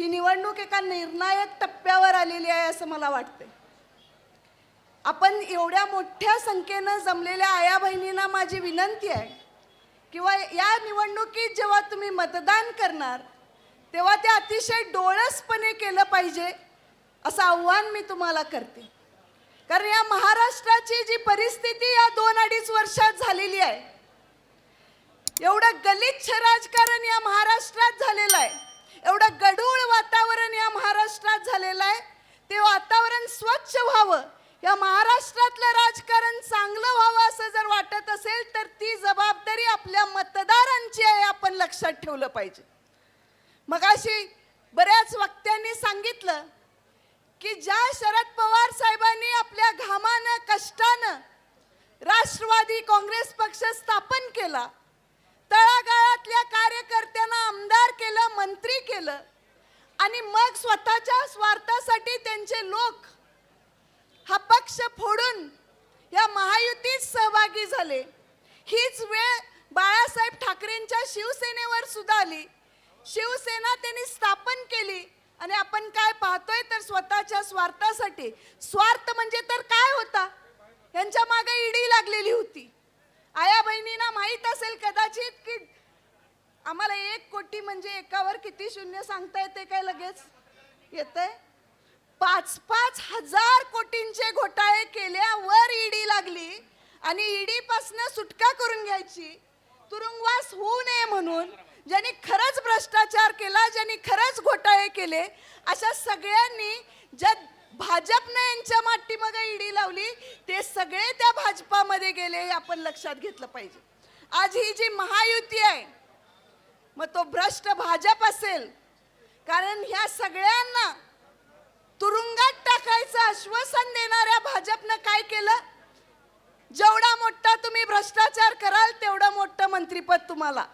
ही निवडणूक एका निर्णायक टप्प्यावर आलेली आहे असं मला वाटतंय. आपण एवढ्या मोठ्या संख्येनं जमलेल्या आया बहिणींना माझी विनंती आहे किंवा या निवडणुकीत जेव्हा तुम्ही मतदान करणार तेव्हा ते अतिशय डोळसपणे केलं पाहिजे असं आव्हान मी तुम्हाला करते. कारण या महाराष्ट्राची जी परिस्थिती या दोन अडीच वर्षात झालेली आहे एवढं गलिच्छ राजकारण या महाराष्ट्रात झालेलं आहे. एवढं गढूळ वातावरण या महाराष्ट्रात झालेलं आहे. ते वातावरण स्वच्छ व्हावं. या महाराष्ट्रातलं राजकारण चांगलं व्हावं असं जर वाटत असेल तर ती जबाबदारी आपल्या मतदारांची आहे आपण लक्षात ठेवलं पाहिजे. मग अशी बऱ्याच वक्त्यांनी सांगितलं की ज्या शरद पवार साहेबांनी आपल्या घामानं कष्टानं राष्ट्रवादी काँग्रेस पक्ष स्थापन केला तळागाळातल्या कार्यकर्त्यांना आमदार केलं मंत्री केलं आणि मग स्वतःच्या स्वार्थासाठी त्यांचे लोक हा पक्ष फोडून या महायुतीत सहभागी झाले. हीच वेळ बाळासाहेब ठाकरेंच्या शिवसेनेवर सुद्धा आली. शिवसेना त्यांनी स्थापन केली आणि आपण काय पाहतोय तर स्वतःच्या स्वार्थासाठी. स्वार्थ म्हणजे तर काय होता? यांच्या मागे ईडी लागलेली होती. आया बहिणींना माहीत असेल कदाचित की आम्हाला एक कोटी म्हणजे एकावर किती शून्य सांगता येते काय लगेच? येतंय? पाच पाच हजार कोटींचे घोटाळे केल्यावर ईडी लागली आणि ईडी पासन सुटका करून घ्यायची. तुरुंगवास होऊ नये म्हणून ज्यांनी खरंच भ्रष्टाचार केला ज्यांनी खरंच घोटाळे केले अशा सगळ्यांनी ज्या भाजपने यांच्या माठीमागे ईडी लावली ते सगळे त्या भाजपामध्ये गेले हे आपण लक्षात घेतलं पाहिजे. आज ही जी महायुती आहे मग तो भ्रष्ट भाजप असेल कारण ह्या सगळ्यांना तुरुंगात टाकायचं आश्वासन देणाऱ्या भाजपनं काय केलं? जेवढा मोठा तुम्ही भ्रष्टाचार कराल तेवढं मोठं मंत्रीपद तुम्हाला.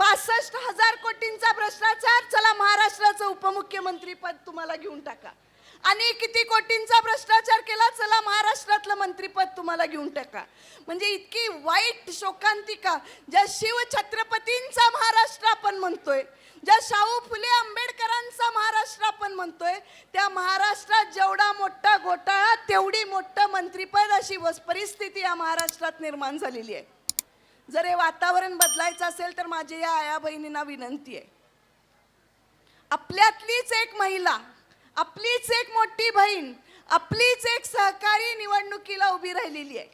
पासष्ट हजार कोटींचा भ्रष्टाचार चला महाराष्ट्राचं उपमुख्यमंत्रीपद तुम्हाला घेऊन टाका. आणि किती कोटींचा भ्रष्टाचार केला चला महाराष्ट्रातलं मंत्रीपद तुम्हाला घेऊन टाका. म्हणजे इतकी वाईट शोकांतिका ज्या शिवछत्रपतींचा महाराष्ट्र आपण म्हणतोय ज्या शाहू फुले आंबेडकरांचा महाराष्ट्र आपण म्हणतोय त्या महाराष्ट्रात जेवढा मोठा घोटाळा तेवढी मोठं मंत्रीपद अशी परिस्थिती या महाराष्ट्रात निर्माण झालेली आहे. जर हे वातावरण बदलायचं असेल तर माझी या आया बहिणींना विनंती आहे. आपल्यातलीच एक महिला आपलीच एक मोठी बहीण आपलीच एक सहकारी निवडणुकीला उभी राहिलेली आहे.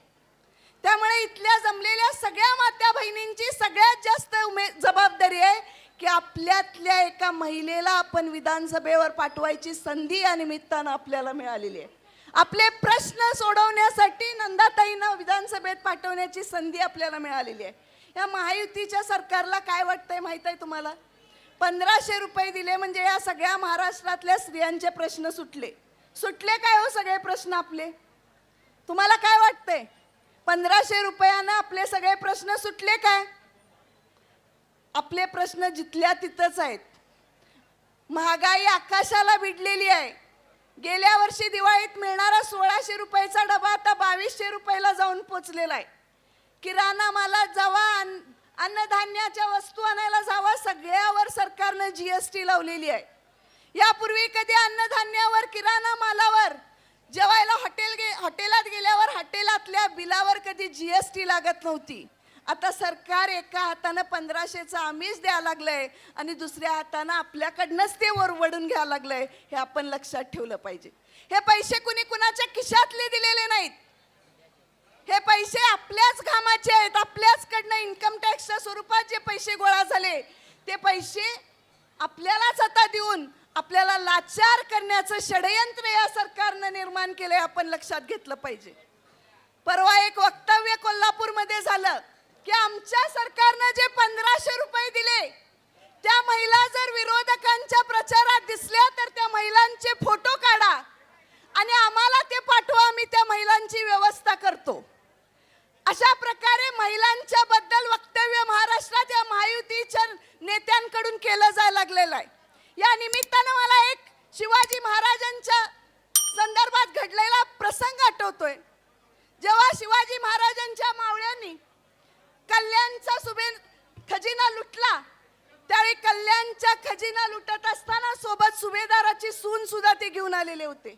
त्यामुळे इथल्या जमलेल्या सगळ्या मात्या बहिणींची सगळ्यात जास्त उमे जबाबदारी आहे की आपल्यातल्या एका महिलेला आपण विधानसभेवर पाठवायची संधी या निमित्तानं आपल्याला मिळालेली आहे. आपले प्रश्न सोडवण्यासाठी नंदाताईंना विधानसभेत पाठवण्याची संधी आपल्याला मिळालेली आहे. या महायुतीच्या सरकारला काय वाटतंय माहीत आहे तुम्हाला? पंधराशे रुपये दिले म्हणजे या सगळ्या महाराष्ट्रातल्या स्त्रियांचे प्रश्न सुटले. सुटले काय हो सगळे प्रश्न आपले? तुम्हाला काय वाटतंय? पंधराशे रुपयानं आपले सगळे प्रश्न सुटले काय? आपले प्रश्न जिथल्या तिथंच आहेत. महागाई आकाशाला भिडलेली आहे. गेल्या वर्षी दिवाळीत मिळणारा सोळाशे रुपयाचा डबा आता बावीसशे रुपयाला जाऊन पोचलेला आहे. किराणा मालात जावा अन्न- अन्नधान्याच्या वस्तू आणायला जावा सगळ्यावर सरकारनं जीएसटी लावलेली आहे. यापूर्वी कधी अन्नधान्यावर किराणा मालावर जेवायला हॉटेल गे हॉटेलात गेल्यावर हॉटेलातल्या बिलावर कधी जीएसटी लागत नव्हती. आता सरकार एका हातानं पंधराशेचं आमिष द्यायला लागलंय आणि दुसऱ्या हातानं आपल्याकडनंच ते वरवडून घ्यायला लागलंय हे आपण लक्षात ठेवलं पाहिजे. हे पैसे कुणी कुणाच्या खिशातले दिलेले नाहीत. हे पैसे आपल्याच घामाचे आहेत. आपल्याचकडनं इन्कम टॅक्सच्या स्वरूपात जे पैसे गोळा झाले ते पैसे आपल्यालाच आता देऊन आपल्याला लाचार करण्याचं षडयंत्र या सरकारनं निर्माण केलं आपण लक्षात घेतलं पाहिजे. परवा एक वक्तव्य कोल्हापूरमध्ये झालं की आमच्या सरकारनं जे पंधराशे रुपये दिले त्या महिला जर विरोधकांच्या प्रचारात दिसल्या तर त्या महिलांचे फोटो काढा. आणि आम्हाला ते पाठवा आम्ही त्या महिलांची व्यवस्था करतो. अशा प्रकारे महिलांच्या बद्दल वक्तव्य महाराष्ट्रात या महायुतीच्या नेत्यांकडून केलं जायला लागलेलं आहे. या निमित्तानं मला एक शिवाजी महाराजांच्या संदर्भात घडलेला प्रसंग आठवतोय. जेव्हा शिवाजी महाराजांच्या मावळ्यांनी कल्याणचा सुबे खजिना लुटला त्यावेळी कल्याणच्या खजिना लुटत असताना सोबत सुभेदाराची सुद्धा ते घेऊन आलेले होते.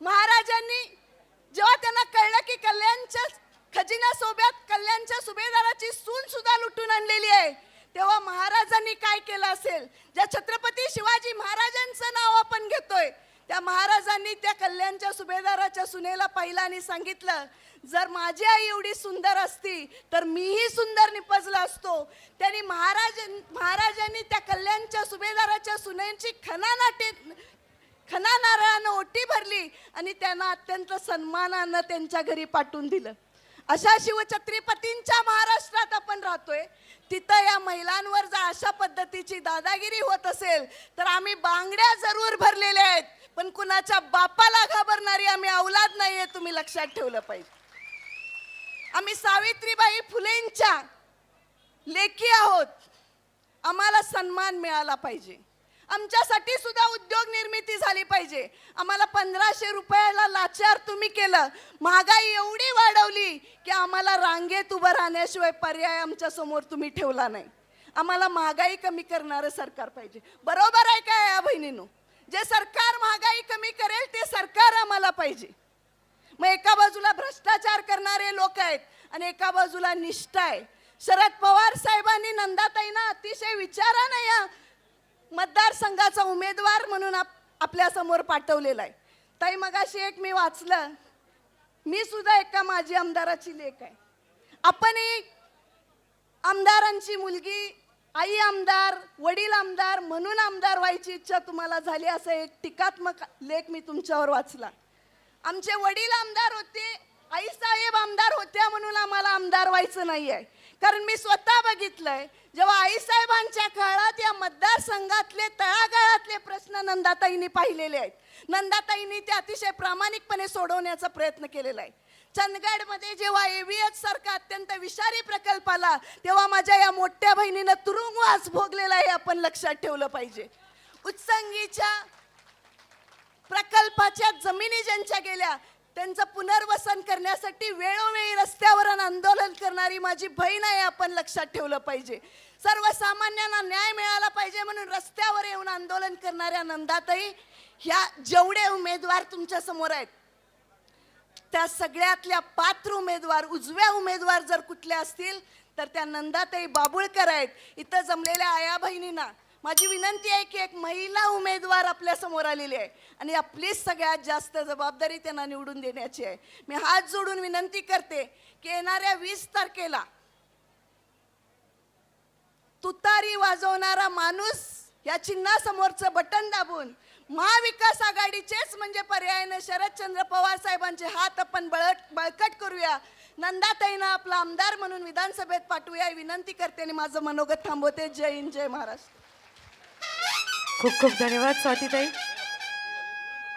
महाराजांनी जेव्हा त्यांना कळलं की कल्याणच्या खजिन्यासोबत कल्याणच्या सुभेदाराची सून सुद्धा लुटून आणलेली आहे तेव्हा महाराजांनी काय केलं असेल? ज्या छत्रपती शिवाजी महाराजांचं नाव आपण घेतोय त्या महाराजांनी त्या कल्याणच्या सुभेदाराच्या सुनेला पाहिलं आणि सांगितलं जर माझी आई एवढी सुंदर असती तर मीही सुंदर निपजला असतो. त्यांनी महाराज महाराजांनी त्या कल्याणच्या सुभेदाराच्या सुनेची खना नाटे खना नारळानं ओटी भरली आणि त्यांना अत्यंत सन्मानानं त्यांच्या घरी पाठवून दिलं. अशा शिवछत्रपतींच्या महाराष्ट्रात आपण राहतोय. तिथं या महिलांवर जर अशा पद्धतीची दादागिरी होत असेल तर आम्ही बांगड्या जरूर भरलेल्या आहेत. पण कुणाच्या बापाला घाबरणारी आम्ही अवलाद नाहीये तुम्ही लक्षात ठेवलं पाहिजे. आम्ही सावित्रीबाई फुलेंच्या लेखी आहोत. आम्हाला सन्मान मिळाला पाहिजे. आमच्यासाठी सुद्धा उद्योग निर्मिती झाली पाहिजे. आम्हाला पंधराशे रुपयाला लाचार तुम्ही केलं. महागाई एवढी वाढवली की आम्हाला रांगेत उभं राहण्याशिवाय पर्याय आमच्यासमोर तुम्ही ठेवला नाही. आम्हाला महागाई कमी करणारं सरकार पाहिजे. बरोबर आहे का या बहिणीनो? जे सरकार महागाई कमी करेल ते सरकार आम्हाला पाहिजे. मग एका बाजूला भ्रष्टाचार करणारे लोक आहेत आणि एका बाजूला निष्ठा आहे. शरद पवार साहेबांनी नंदाताईंना अतिशय विचारानं या. मतदारसंघाचा उमेदवार म्हणून आप आपल्यासमोर पाठवलेला आहे. ताई मगाशी एक मी वाचलं. मी सुद्धा एका माजी आमदाराची लेख आहे. आपणही आमदारांची मुलगी आई आमदार वडील आमदार म्हणून आमदार व्हायची इच्छा तुम्हाला झाली असं एक टीकात्मक लेख मी तुमच्यावर वाचला. आमचे वडील आमदार होते आई साहेब आमदार होत्या म्हणून आम्हाला आमदार व्हायचं नाही आहे कारण मी स्वतः बघितलंय जेव्हा आईसाहेबांच्या काळात या मतदारसंघातले तळागाळातले प्रश्न नंदाताईंनी पाहिलेले आहेत. नंदाताईंनी ते अतिशय प्रामाणिकपणे सोडवण्याचा प्रयत्न केलेला आहे. चंदगडमध्ये जेव्हा एव्हीएच सारखा अत्यंत विषारी प्रकल्प आला तेव्हा माझ्या या मोठ्या बहिणीनं तुरुंगवास भोगलेला आहे आपण लक्षात ठेवलं पाहिजे. उत्संगीच्या प्रकल्पाच्या जमिनी ज्यांच्या गेल्या त्यांचं पुनर्वसन करण्यासाठी वेळोवेळी रस्त्यावर आंदोलन करणारी माझी बहीण आहे आपण लक्षात ठेवलं पाहिजे. सर्वसामान्यांना न्याय मिळाला पाहिजे म्हणून रस्त्यावर येऊन आंदोलन करणाऱ्या नंदाताई ह्या जेवढे उमेदवार तुमच्यासमोर आहेत त्या सगळ्यातल्या पात्र उमेदवार उजव्या उमेदवार जर कुठल्या असतील तर त्या नंदाताई बाबुळकर आहेत. इथं जमलेल्या आया बहिणींना माझी विनंती आहे की एक महिला उमेदवार आपल्यासमोर आलेली आहे. आणि आपलीच सगळ्यात जास्त जबाबदारी त्यांना निवडून देण्याची आहे. मी हात जोडून विनंती करते की येणाऱ्या वीस तारखेला तुतारी वाजवणारा माणूस या चिन्हासमोरचं बटन दाबून महाविकास आघाडीचेच म्हणजे पर्यायाने शरदचंद्र पवार साहेबांचे हात आपण बळट बळकट करूया. नंदाताईनं आपला आमदार म्हणून विधानसभेत पाठवूया. विनंती करते आणि माझं मनोगत थांबवते. जय हिंद जय महाराष्ट्र. खूप खूप धन्यवाद स्वातीताई.